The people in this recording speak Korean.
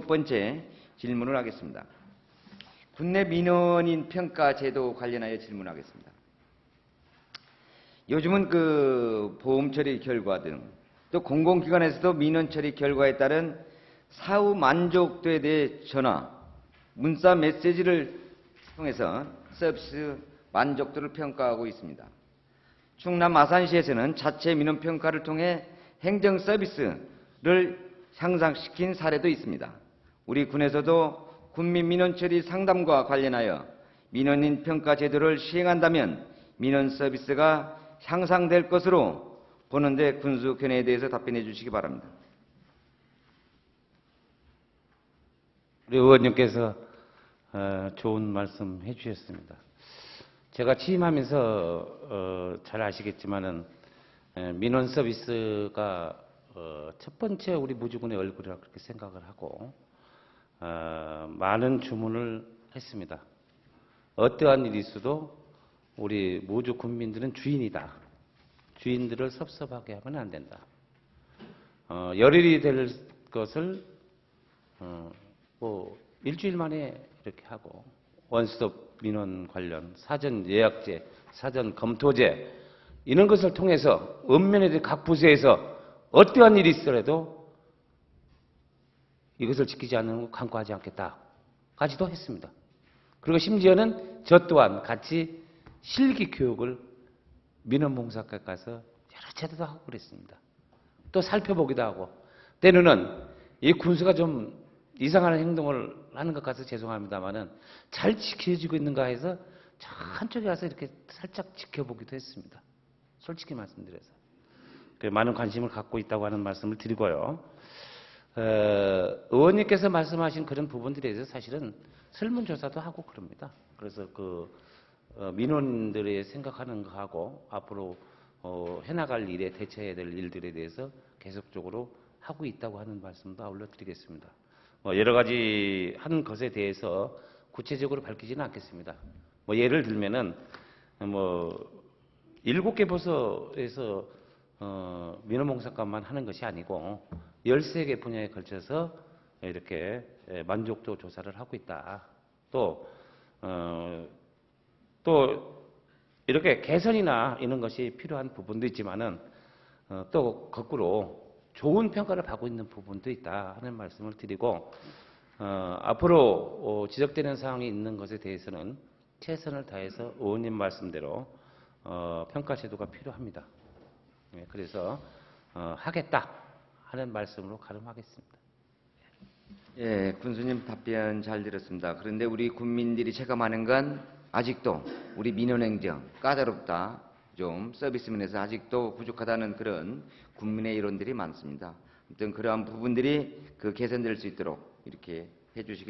두 번째 질문을 하겠습니다. 국내 민원인 평가 제도 관련하여 질문하겠습니다. 요즘은 그 보험 처리 결과 등 또 공공기관에서도 민원 처리 결과에 따른 사후 만족도에 대해 전화, 문자 메시지를 통해서 서비스 만족도를 평가하고 있습니다. 충남 아산시에서는 자체 민원 평가를 통해 행정 서비스를 향상시킨 사례도 있습니다. 우리 군에서도 군민 민원 처리 상담과 관련하여 민원인 평가 제도를 시행한다면 민원 서비스가 향상될 것으로 보는데 군수 견해에 대해서 답변해 주시기 바랍니다. 우리 의원님께서 어, 좋은 말씀 해주셨습니다. 제가 취임하면서 어, 잘 아시겠지만은 에, 민원 서비스가 어, 첫 번째 우리 무주군의 얼굴이라 그렇게 생각을 하고 어, 많은 주문을 했습니다. 어떠한 일이 있어도 우리 무주 군민들은 주인이다. 주인들을 섭섭하게 하면 안 된다. 어, 열일이 될 것을 어, 뭐 일주일 만에 이렇게 하고 원스톱 민원 관련 사전 예약제, 사전 검토제 이런 것을 통해서 읍면에 각 부서에서 어떠한 일이 있더라도 이것을 지키지 않는 거 강구하지 않겠다까지도 했습니다. 그리고 심지어는 저 또한 같이 실기 교육을 민원봉사과 가서 여러 차례도 하고 그랬습니다. 또 살펴보기도 하고 때로는 이 군수가 좀 이상한 행동을 하는 것 같아서 죄송합니다만은 잘 지켜지고 있는가 해서 저 한쪽에 가서 이렇게 살짝 지켜보기도 했습니다. 솔직히 말씀드려서 그 많은 관심을 갖고 있다고 하는 말씀을 드리고요. 어, 의원님께서 말씀하신 그런 부분들에 대해서 사실은 설문조사도 하고 그럽니다. 그래서 그 어, 민원들의 생각하는 거하고 앞으로 어, 해나갈 일에 대처해야 될 일들에 대해서 계속적으로 하고 있다고 하는 말씀도 아울러 드리겠습니다. 뭐 여러 가지 한 것에 대해서 구체적으로 밝히지는 않겠습니다. 뭐 예를 들면은 뭐 일곱 개 부서에서 어, 민원봉사관만 하는 것이 아니고 13개 분야에 걸쳐서 이렇게 예, 만족도 조사를 하고 있다. 또, 어, 또 이렇게 개선이나 이런 것이 필요한 부분도 있지만은 어, 또 거꾸로 좋은 평가를 받고 있는 부분도 있다 하는 말씀을 드리고 어, 앞으로 어, 지적되는 사항이 있는 것에 대해서는 최선을 다해서 의원님 말씀대로 어, 평가 제도가 필요합니다. 예, 그래서 어, 하겠다 하는 말씀으로 가름하겠습니다. 예, 군수님 답변 잘 들었습니다. 그런데 우리 국민들이 체감하는 건 아직도 우리 민원행정 까다롭다, 좀 서비스 면에서 아직도 부족하다는 그런 국민의 이론들이 많습니다. 아무튼 그러한 부분들이 그 개선될 수 있도록 이렇게 해주시기